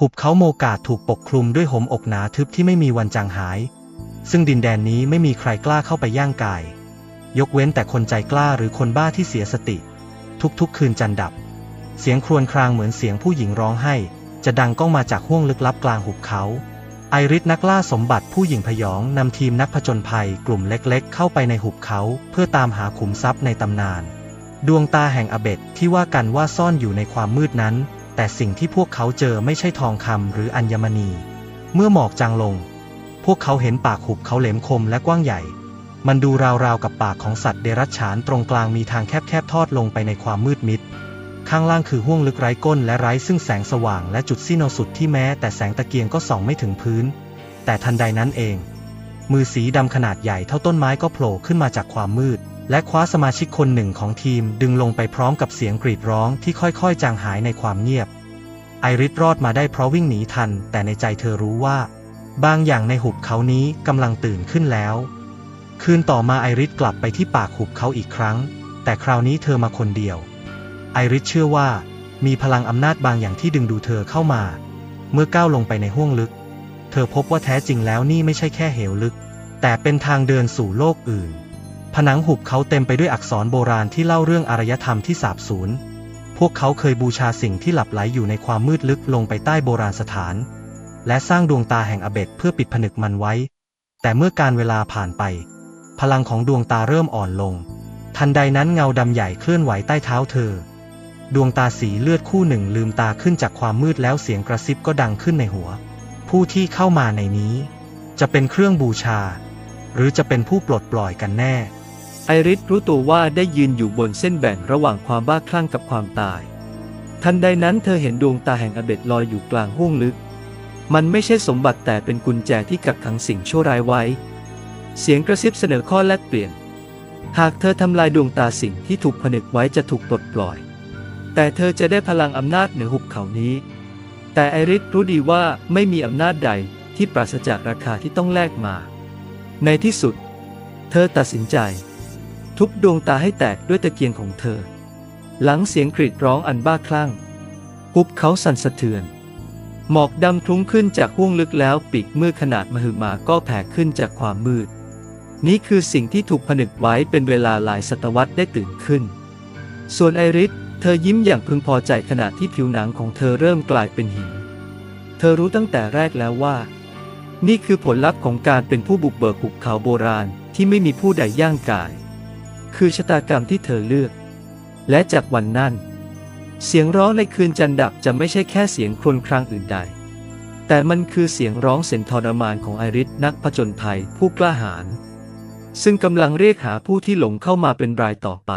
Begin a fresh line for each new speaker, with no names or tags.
หุบเขาโมกาดถูกปกคลุมด้วยหมอกหนาทึบที่ไม่มีวันจางหาย ซึ่งดินแดนนี้ไม่มีใครกล้าเข้าไปย่างกาย ยกเว้นแต่คนใจกล้าหรือคนบ้าที่เสียสติ ทุกๆ คืนจันดับ เสียงครวญครางเหมือนเสียงผู้หญิงร้องไห้ จะดังก้องมาจากห้วงลึกลับกลางหุบเขา ไอริสนักล่าสมบัติผู้หญิงพยองนำทีมนักผจญภัยกลุ่มเล็กๆ เข้าไปในหุบเขา เพื่อตามหาขุมทรัพย์ในตำนาน ดวงตาแห่งอเบตที่ว่ากันว่าซ่อนอยู่ในความมืดนั้น แต่สิ่งที่พวกเขาเจอไม่ใช่ทองคำหรืออัญมณี เมื่อหมอกจางลง พวกเขาเห็นปากหุบเขาเหลมคมและกว้างใหญ่ มันดูราวๆกับปากของสัตว์เดรัจฉานตรงกลางมีทางแคบๆทอดลงไปในความมืดมิด ข้างล่างคือห้วงลึกไร้ก้นและไร้ซึ่งแสงสว่างและจุดสิ้นสุดที่แม้แต่แสงตะเกียงก็ส่องไม่ถึงพื้น แต่ทันใดนั้นเอง มือสีดำขนาดใหญ่เท่าต้นไม้ก็โผล่ขึ้นมาจากความมืด และคว้าสมาชิกคนหนึ่งของทีมดึงลงไปพร้อมกับเสียงกรีดร้องที่ค่อยๆ จางหายในความเงียบ ไอริสรอดมาได้เพราะวิ่งหนีทัน แต่ในใจเธอรู้ว่า บางอย่างในหุบเขานี้กำลังตื่นขึ้นแล้ว คืนต่อมาไอริสกลับไปที่ปากหุบเขาอีกครั้ง แต่คราวนี้เธอมาคนเดียว ไอริสเชื่อว่า มีพลังอำนาจบางอย่างที่ดึงดูเธอเข้ามา เมื่อก้าวลงไปในห้วงลึก เธอพบว่าแท้จริงแล้วนี่ไม่ใช่แค่เหวลึก แต่เป็นทางเดินสู่โลกอื่น ผนังหุบเขาเต็มไปด้วยอักษรโบราณที่เล่าเรื่องอารยธรรมที่สาบสูญ พวกเขาเคยบูชาสิ่งที่หลับไหลอยู่ในความมืดลึกลงไปใต้โบราณสถาน และสร้างดวงตาแห่งอเบตเพื่อปิดผนึกมันไว้ แต่เมื่อการเวลาผ่านไป พลังของดวงตาเริ่มอ่อนลง ทันใดนั้นเงาดำใหญ่เคลื่อนไหวใต้เท้าเธอ ดวงตาสีเลือดคู่หนึ่งลืมตาขึ้นจากความมืดแล้วเสียงกระซิบก็ดังขึ้นในหัว ผู้ที่เข้ามาในนี้ จะเป็นเครื่องบูชา หรือจะเป็นผู้ปลดปล่อยกันแน่
ไอริสรู้ตัวว่าได้ยืนอยู่บนเส้นแบ่งระหว่างความบ้าคลั่งกับความตาย ทันใดนั้นเธอเห็นดวงตาแห่งอเบตลอยอยู่กลางห้วงลึก มันไม่ใช่สมบัติแต่เป็นกุญแจที่กักขังสิ่งชั่วร้ายไว้ เสียงกระซิบเสนอข้อแลกเปลี่ยน หากเธอทำลายดวงตาสิ่งที่ถูกผนึกไว้จะถูกปลดปล่อย แต่เธอจะได้พลังอำนาจเหนือหุบเขานี้ แต่ไอริสรู้ดีว่าไม่มีอำนาจใดที่ปราศจากราคาที่ต้องแลกมา ในที่สุด เธอตัดสินใจ ทุบดวงตาให้แตกด้วยตะเกียงของเธอ หลังเสียงกรีดร้องอันบ้าคลั่งหุบเขาสั่นสะเทือน หมอกดำคลุ้งขึ้นจากห้วงลึกแล้วปีกมืดขนาดมหึมาก็แผ่ขึ้นจากความมืด นี่คือสิ่งที่ถูกผนึกไว้เป็นเวลาหลายศตวรรษได้ตื่นขึ้น ส่วนไอริสเธอยิ้มอย่างพึงพอใจขณะที่ผิวหนังของเธอเริ่มกลายเป็นหิน เธอรู้ตั้งแต่แรกแล้วว่า นี่คือผลลัพธ์ของการเป็นผู้บุกเบิกหุบเขาโบราณที่ไม่มีผู้ใดย่างกาย คือชะตากรรมที่เธอเลือก และจากวันนั้น เสียงร้องในคืนจันดับจะไม่ใช่แค่เสียงครวญครางอื่นใด แต่มันคือเสียงร้องเสียงทรมานของไอริสนักผจญภัยผู้กล้าหาญซึ่งกำลังเรียกหาผู้ที่หลงเข้ามาเป็นรายต่อไป